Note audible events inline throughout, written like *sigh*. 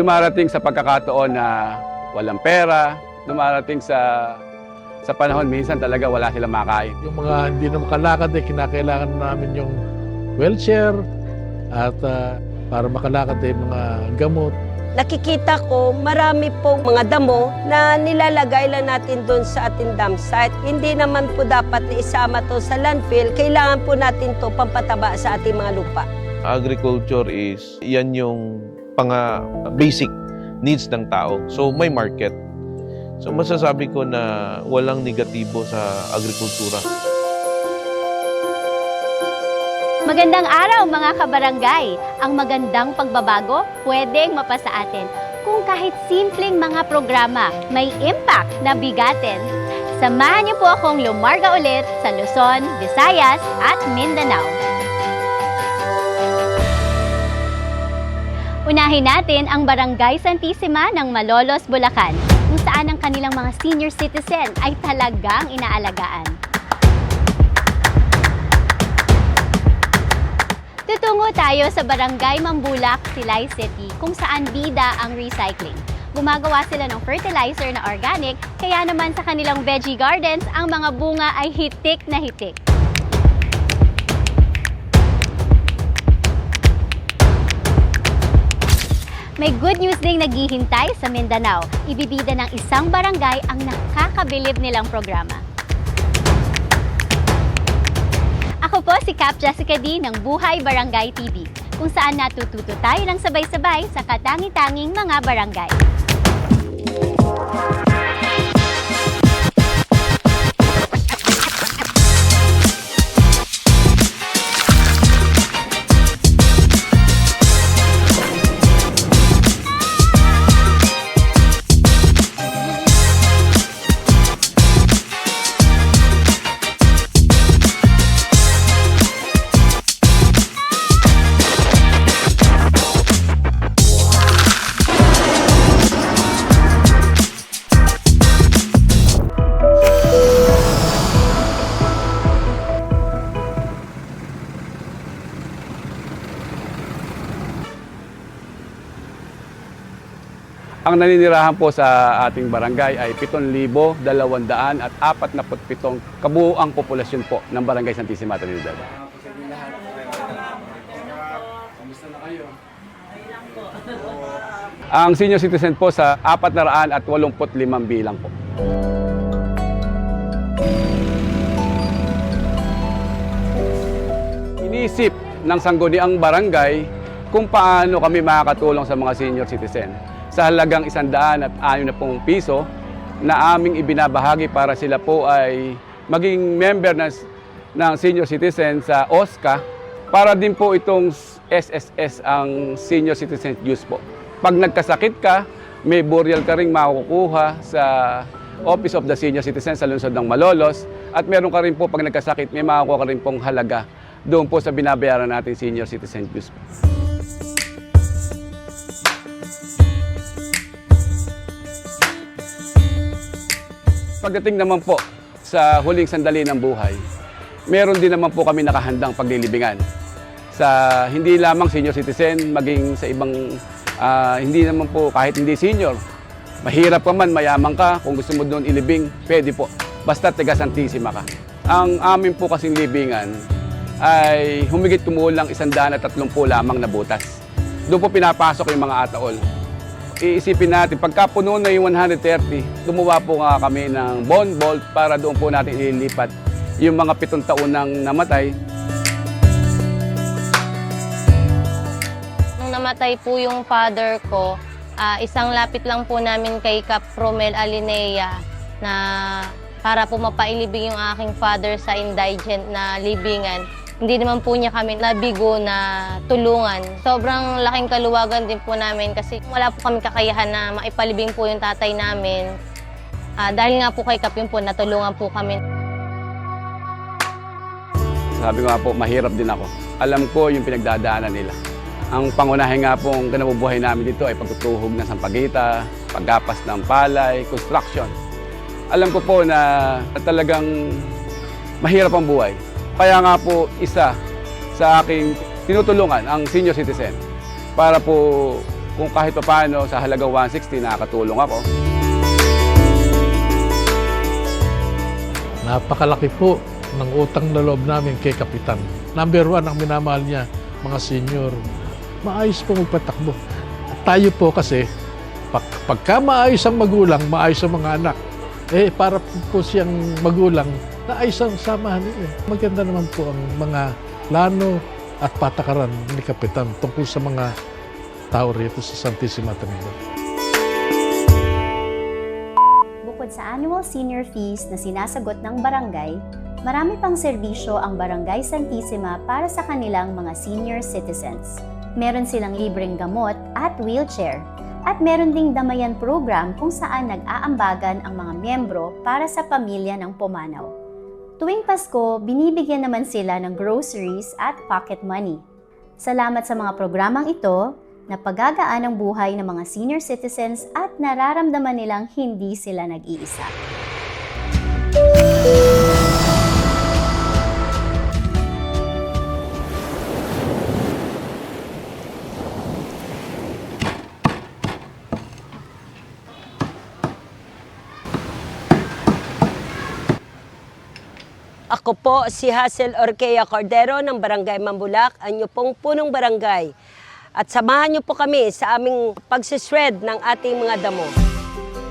dumarating sa pagkakataon na walang pera, dumarating sa sa panahon minsan talaga wala silang makain. Yung mga hindi na makalakad eh, kinakailangan namin yung wheelchair at ah, para makalakad eh, mga gamot. Nakikita ko marami pong mga damo na nilalagay lang natin doon sa ating dump site. Hindi naman po dapat isama to sa landfill. Kailangan po natin to pampataba sa ating mga lupa. agriculture is yan yung panga basic needs ng tao. So may market. So masasabi ko na walang negatibo sa agrikultura. Magandang araw mga kabarangay! Ang magandang pagbabago pwedeng mapasa atin kung kahit simpleng mga programa may impact na bigatin. Samahan niyo po akong lumarga ulit sa Luzon, Visayas at Mindanao. Unahin natin ang Barangay Santissima ng Malolos, Bulacan, kung saan ang kanilang mga senior citizen ay talagang inaalagaan. Tutungo tayo sa Barangay Mambulak, Silay City, kung saan bida ang recycling. Gumagawa sila ng fertilizer na organic, kaya naman sa kanilang veggie gardens, ang mga bunga ay hitik na hitik. May good news ding naghihintay sa Mindanao. Ibibida ng isang barangay ang nakakabilib nilang programa. Ako po si Cap Jessica D ng Buhay Barangay TV, kung saan natututo tayo ng sabay-sabay sa katangi-tanging mga barangay. Ang naninirahan po sa ating barangay ay 7,247 kabuuang populasyon po ng Barangay Santissima Trinidad. Ang senior citizen po sa 485 bilang po. Inisip ng sangguniang barangay kung paano kami makakatulong sa mga senior citizen sa halagang isandaan at anim na pong piso na aming ibinabahagi para sila po ay maging member ng, ng senior citizen sa OSCA para din po itong SSS ang senior citizen use po. Pag nagkasakit ka, may burial ka rin makukuha sa Office of the Senior Citizen sa lungsod ng Malolos at meron ka rin po pag nagkasakit, may makukuha ka rin pong halaga doon po sa binabayaran natin senior citizen dues. Pagdating naman po sa huling sandali ng buhay, meron din naman po kami nakahandang paglilibingan sa hindi lamang senior citizen, maging sa ibang ah, hindi naman po kahit hindi senior. Mahirap ka man, mayaman ka, kung gusto mo doon ilibing, pwede po. Basta taga Santissima ka. Ang amin po kasing libingan ay humigit kumulang isandaan at tatlumpu lamang na butas. Doon po pinapasok yung mga ataol iisipin natin, pagka puno na yung 130, gumawa po nga kami ng bond bolt para doon po natin ililipat yung mga pitong taon nang namatay. Nung namatay po yung father ko, ah, isang lapit lang po namin kay Cap Romel Alinea na para po mapailibing yung aking father sa indigent na libingan. Hindi naman po niya kami nabigo na tulungan. Sobrang laking kaluwagan din po namin kasi wala po kami kakayahan na maipalibing po yung tatay namin. Ah, dahil nga po kay yun po, natulungan po kami. Sabi ko nga po, mahirap din ako. Alam ko yung pinagdadaanan nila. Ang pangunahin nga pong kinabubuhay namin dito ay pagtutuhog ng sampagita, paggapas ng palay, construction. Alam ko po na talagang mahirap ang buhay. Kaya nga po isa sa aking tinutulungan ang senior citizen para po kung kahit pa paano sa halagang 160 nakakatulong ako. Napakalaki po ng utang na loob namin kay Kapitan. Number one, ang minamahal niya, mga senior. Maayos po magpatakbo. At tayo po kasi, pag, pagka maayos ang magulang, maayos ang mga anak. Eh, para po siyang magulang, naayos ang samahan niya. Maganda naman po ang mga plano at patakaran ni Kapitan tungkol sa mga tao rito sa Santissima Trinidad. Bukod sa annual senior fees na sinasagot ng barangay, marami pang serbisyo ang Barangay Santissima para sa kanilang mga senior citizens. Meron silang libreng gamot at wheelchair. At meron ding damayan program kung saan nag-aambagan ang mga miyembro para sa pamilya ng pumanaw. Tuwing Pasko, binibigyan naman sila ng groceries at pocket money. Salamat sa mga programang ito, napagagaan ang buhay ng mga senior citizens at nararamdaman nilang hindi sila nag-iisa. Ako po si Hazel Orkea Cordero ng Barangay Mambulak, ang inyo pong punong barangay. At samahan niyo po kami sa aming pagsisred ng ating mga damo.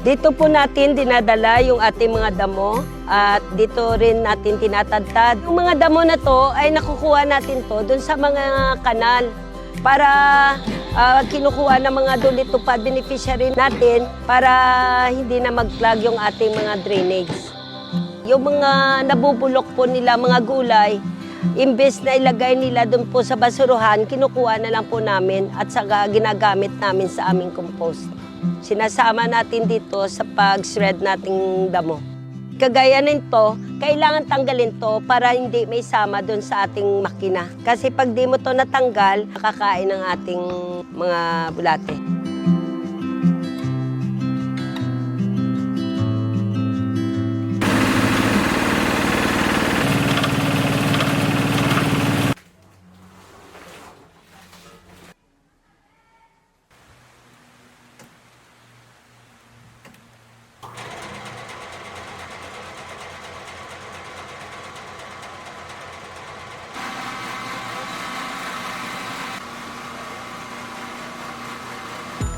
Dito po natin dinadala yung ating mga damo at dito rin natin tinatadtad. Yung mga damo na to ay nakukuha natin to dun sa mga kanal para ah, kinukuha ng mga dulitupad beneficiary natin para hindi na mag-clog yung ating mga drainage. Yung mga nabubulok po nila, mga gulay, imbes na ilagay nila doon po sa basuruhan, kinukuha na lang po namin at saka ginagamit namin sa aming compost. Sinasama natin dito sa pag-shred nating damo. Kagaya nito, kailangan tanggalin to para hindi may sama doon sa ating makina. Kasi pag di mo to natanggal, nakakain ng ating mga bulate.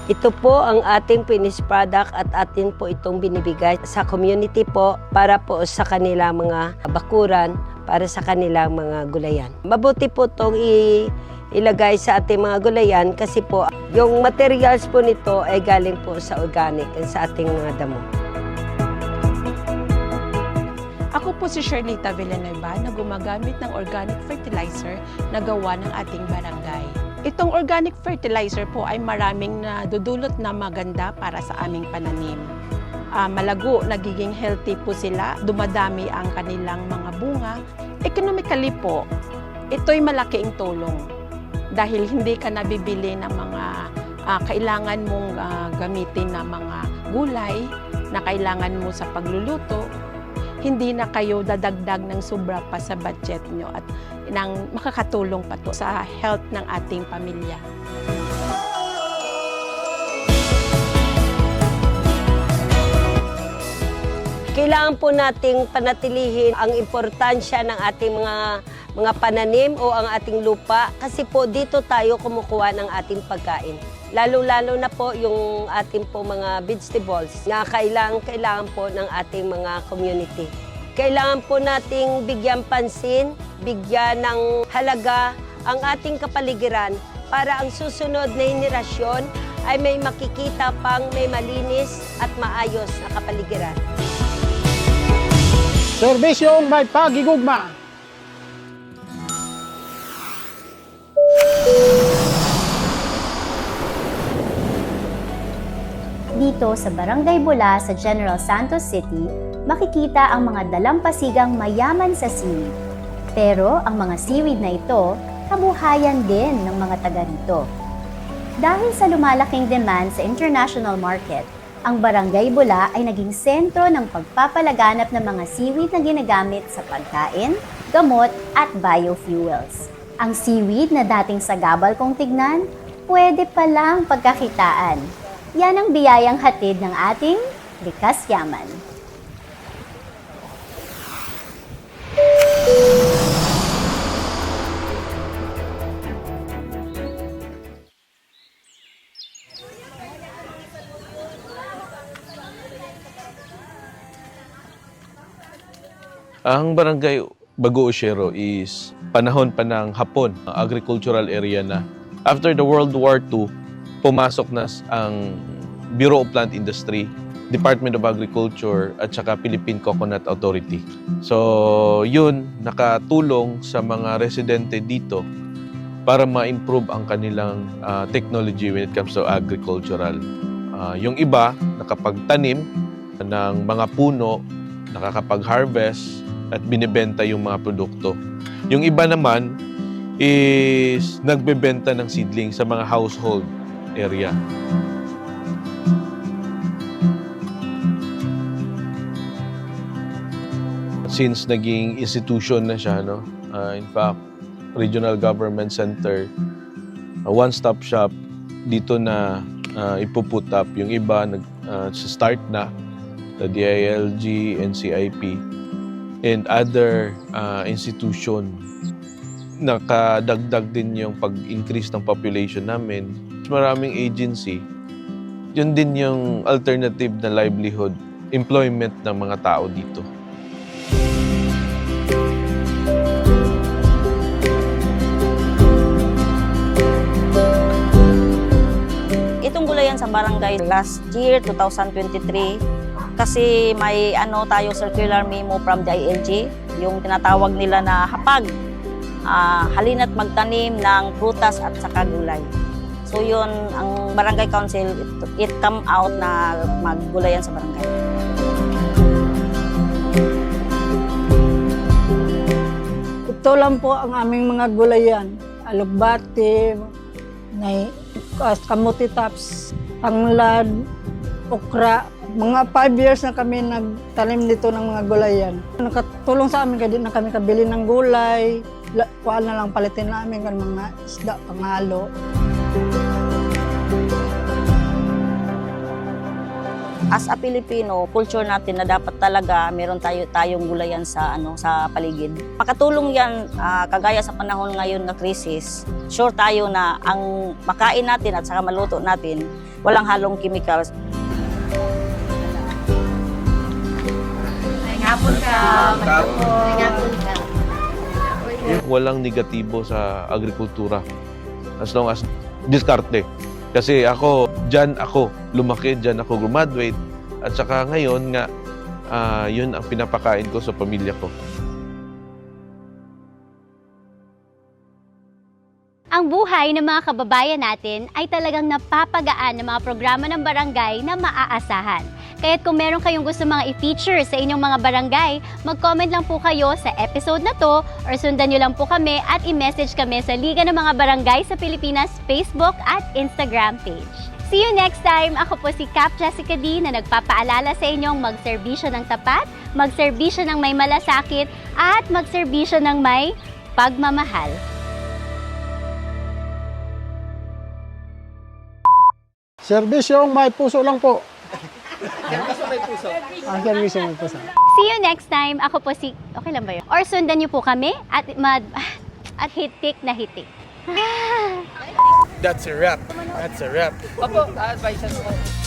Ito po ang ating finished product at atin po itong binibigay sa community po para po sa kanila mga bakuran, para sa kanilang mga gulayan. Mabuti po itong ilagay sa ating mga gulayan kasi po yung materials po nito ay galing po sa organic sa ating mga damo. Ako po si Shirlita Villanueva na gumagamit ng organic fertilizer na gawa ng ating barangay. Itong organic fertilizer po ay maraming nadudulot na maganda para sa aming pananim. Ah, malago, nagiging healthy po sila, dumadami ang kanilang mga bunga. Economically po, ito'y malaking tulong dahil hindi ka nabibili ng mga ah, kailangan mong ah, gamitin na mga gulay na kailangan mo sa pagluluto hindi na kayo dadagdag ng sobra pa sa budget nyo at nang makakatulong pa to sa health ng ating pamilya. Kailangan po nating panatilihin ang importansya ng ating mga mga pananim o ang ating lupa kasi po dito tayo kumukuha ng ating pagkain. Lalo-lalo na po yung ating po mga vegetables na kailangan, kailangan po ng ating mga community. Kailangan po nating bigyan pansin, bigyan ng halaga ang ating kapaligiran para ang susunod na henerasyon ay may makikita pang may malinis at maayos na kapaligiran. Serbisyong may pagigugma. Dito sa Barangay Bula sa General Santos City, makikita ang mga dalampasigang mayaman sa seaweed. Pero ang mga seaweed na ito, kabuhayan din ng mga taga rito. Dahil sa lumalaking demand sa international market, ang Barangay Bula ay naging sentro ng pagpapalaganap ng mga seaweed na ginagamit sa pagkain, gamot at biofuels. Ang seaweed na dating sagabal kong tignan, pwede palang pagkakitaan. Yan ang biyayang hatid ng ating likas yaman. Ang barangay Bago Oshero is panahon pa ng Hapon, agricultural area na. After the World War II, pumasok na ang Bureau of Plant Industry, Department of Agriculture at saka Philippine Coconut Authority. So, yun nakatulong sa mga residente dito para ma-improve ang kanilang ah, technology when it comes to agricultural. Ah, yung iba, nakapagtanim ng mga puno, nakakapag-harvest, at binibenta yung mga produkto. Yung iba naman is nagbebenta ng seedling sa mga household area. Since naging institution na siya, no? ah, in fact, regional government center, a one-stop shop, dito na uh, ipuput up. Yung iba, nag, ah, start na, the DILG, NCIP, and other uh, institution. Nakadagdag din yung pag-increase ng population namin. Maraming agency. Yun din yung alternative na livelihood, employment ng mga tao dito. Itong gulayan sa barangay last year, 2023, kasi may ano tayo circular memo from the ILG, yung tinatawag nila na hapag. Ah, halina't magtanim ng prutas at saka gulay. So yun, ang barangay council, it, it come out na maggulayan sa barangay. Ito lang po ang aming mga gulayan. Alugbati, nay, kamuti tops, tanglad, okra. Mga 5 years na kami nagtanim dito ng mga gulayan. Nakatulong sa amin kasi na kami kabili ng gulay. La- Kuhaan na lang palitin namin kan mga isda pangalo. As a Filipino, culture natin na dapat talaga meron tayo tayong gulayan sa ano sa paligid. Makatulong 'yan ah, kagaya sa panahon ngayon na krisis. Sure tayo na ang makain natin at saka maluto natin walang halong chemicals. Walang negatibo sa agrikultura as long as diskarte. Kasi ako, dyan ako lumaki, dyan ako graduate. At saka ngayon nga, ah, yun ang pinapakain ko sa pamilya ko. Ang buhay ng mga kababayan natin ay talagang napapagaan ng mga programa ng barangay na maaasahan. Kaya't kung meron kayong gusto mga i-feature sa inyong mga barangay, mag-comment lang po kayo sa episode na to or sundan nyo lang po kami at i-message kami sa Liga ng mga Barangay sa Pilipinas Facebook at Instagram page. See you next time! Ako po si Cap Jessica D na nagpapaalala sa inyong magserbisyo ng tapat, magserbisyo ng may malasakit, at magserbisyo ng may pagmamahal. Serbisyong may puso lang po. Serbisyong may puso. Ang serbisyong may puso. See you next time. Ako po si... Okay lang ba yun? Or sundan niyo po kami at, mad, *laughs* at hitik na hitik. *laughs* That's a wrap. That's a wrap. Opo, advice po.